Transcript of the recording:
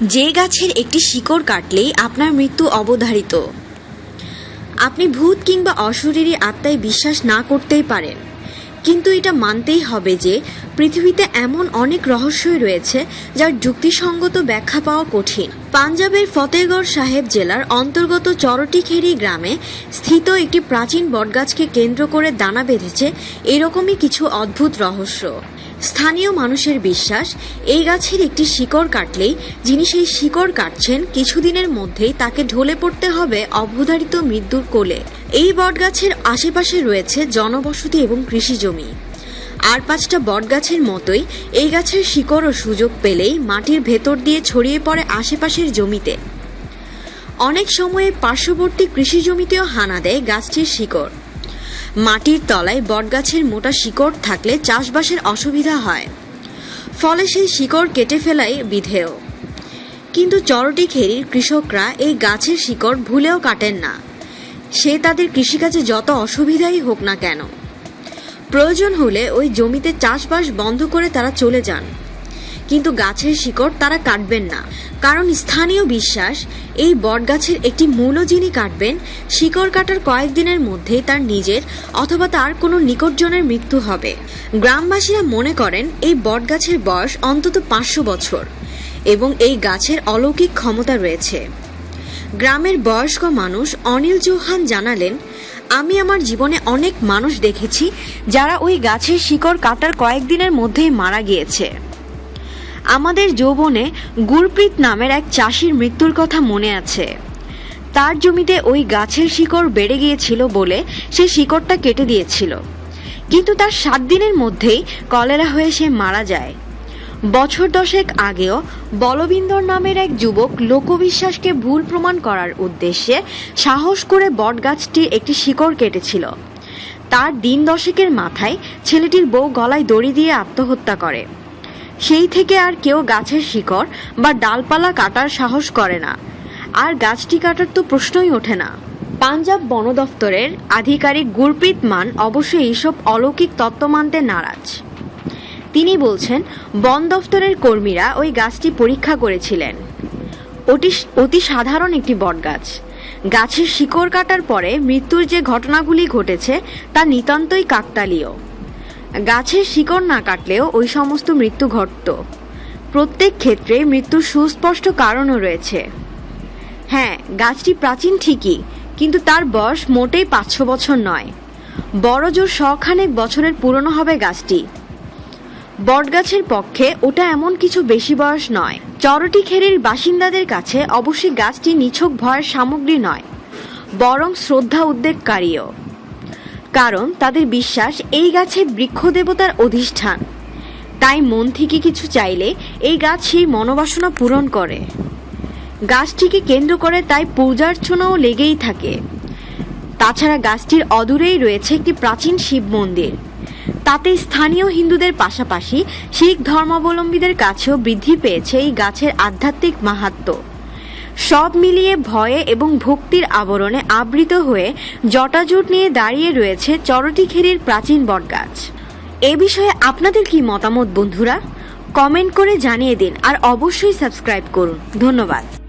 যে গাছের একটি শিকড় কাটলেই আপনার মৃত্যু অবধারিত। আপনি ভূত কিংবা অশরীরী আত্মায় বিশ্বাস না করতেই পারেন। কিন্তু এটা মানতেই হবে যে, পৃথিবীতে এমন অনেক রহস্যই রয়েছে যার যুক্তিসঙ্গত ব্যাখ্যা পাওয়া কঠিন। পাঞ্জাবের ফতেহগড় সাহেব জেলার অন্তর্গত চরটিখেরি গ্রামে স্থিত একটি প্রাচীন বটগাছকে কেন্দ্র করে দানা বেঁধেছে এরকমই কিছু অদ্ভুত রহস্য। স্থানীয় মানুষের বিশ্বাস, এই গাছের একটি শিকড় কাটলেই যিনি সেই শিকড় কাটছেন, কিছুদিনের মধ্যেই তাকে ঢলে পড়তে হবে অবধারিত মৃত্যুর কোলে। এই বটগাছের আশেপাশে রয়েছে জনবসতি এবং কৃষি জমি। আর পাঁচটা বটগাছের মতোই এই গাছের শিকড়ও সুযোগ পেলেই মাটির ভেতর দিয়ে ছড়িয়ে পড়ে আশেপাশের জমিতে। অনেক সময়ে পার্শ্ববর্তী কৃষি জমিতেও হানা দেয় গাছটির শিকড়। মাটির তলায় বটগাছের মোটা শিকড় থাকলে চাষবাসের অসুবিধা হয়। ফলে সেই শিকড় কেটে ফেলাই বিধেয়। কিন্তু চরটি খেরির কৃষকরা এই গাছের শিকড় ভুলেও কাটেন না। সে তাদের কৃষিকাজে যত অসুবিধাই হোক না কেন। প্রয়োজন হলে ওই জমিতে চাষবাস বন্ধ করে তারা চলে যান। কিন্তু গাছের শিকড় তারা কাটবেন না। কারণ স্থানীয় বিশ্বাস, এই বটগাছের একটি মূলও যিনি কাটবেন, শিকড় কাটার কয়েকদিনের মধ্যেই তার নিজের অথবা তার কোনো নিকটজনের মৃত্যু হবে। গ্রামবাসীরা মনে করেন, এই বটগাছের বয়স অন্তত পাঁচশো বছর এবং এই গাছের অলৌকিক ক্ষমতা রয়েছে। গ্রামের বয়স্ক মানুষ অনিল চৌহান জানালেন, আমি আমার জীবনে অনেক মানুষ দেখেছি যারা ওই গাছের শিকড় কাটার কয়েকদিনের মধ্যেই মারা গিয়েছে। আমাদের যৌবনে গুরপ্রীত নামের এক চাষির মৃত্যুর কথা মনে আছে। তার জমিতে ওই গাছের শিকড় বেড়ে গিয়েছিল বলে সে শিকড়টা কেটে দিয়েছিল। কিন্তু তার সাত দিনের মধ্যেই কলেরা হয়ে সে মারা যায়। বছর দশেক আগেও বলবিন্দর নামের এক যুবক লোকবিশ্বাসকে ভুল প্রমাণ করার উদ্দেশ্যে সাহস করে বটগাছটির একটি শিকড় কেটেছিল। তার দিন দশেকের মাথায় ছেলেটির বউ গলায় দড়ি দিয়ে আত্মহত্যা করে। সেই থেকে আর কেউ গাছের শিকড় বা ডালপালা কাটার সাহস করে না। আর গাছটি কাটার তো প্রশ্নই ওঠে না। পাঞ্জাব বন দফতরের আধিকারিক গুরপ্রীত মান অবশ্য এইসব অলৌকিক তত্ত্ব মানতে নারাজ। তিনি বলছেন, বন দফতরের কর্মীরা ওই গাছটি পরীক্ষা করেছিলেন। অতি অতি সাধারণ একটি বটগাছ। গাছের শিকড় কাটার পরে মৃত্যুর যে ঘটনাগুলি ঘটেছে, তা নিতান্তই কাকতালীয়। গাছের শিকড় না কাটলেও ওই সমস্ত মৃত্যু ঘটত। প্রত্যেক ক্ষেত্রে মৃত্যুর সুস্পষ্ট কারণও রয়েছে। হ্যাঁ গাছটি প্রাচীন ঠিকই, কিন্তু তার বয়স মোটেই পাঁচশো বছর নয়। বড় জোর শখানেক বছরের পুরনো হবে গাছটি। বটগাছের পক্ষে ওটা এমন কিছু বেশি বয়স নয়। চরটি খেরির বাসিন্দাদের কাছে অবশ্যই গাছটি নিছক ভয়ের সামগ্রী নয়, বরং শ্রদ্ধা উদ্বেগকারীও। কারণ তাদের বিশ্বাস এই গাছে বৃক্ষ দেবতার অধিষ্ঠান। তাই মন থেকে কিছু চাইলে এই গাছ সেই মনোবাসনা পূরণ করে। গাছটিকে কেন্দ্র করে তাই পূজার্চনাও লেগেই থাকে। তাছাড়া গাছটির অদূরেই রয়েছে একটি প্রাচীন শিব মন্দির। তাতে স্থানীয় হিন্দুদের পাশাপাশি শিখ ধর্মাবলম্বীদের কাছেও বৃদ্ধি পেয়েছে এই গাছের আধ্যাত্মিক মাহাত্ম্য সব মিলিয়ে ভয়ে এবং ভক্তির আবরণে আবৃত হয়ে জটাজুট নিয়ে দাঁড়িয়ে রয়েছে চরটিখেরির প্রাচীন বটগাছ। এ বিষয়ে আপনাদের কি মতামত, বন্ধুরা? কমেন্ট করে জানিয়ে দিন আর অবশ্যই সাবস্ক্রাইব করুন। ধন্যবাদ।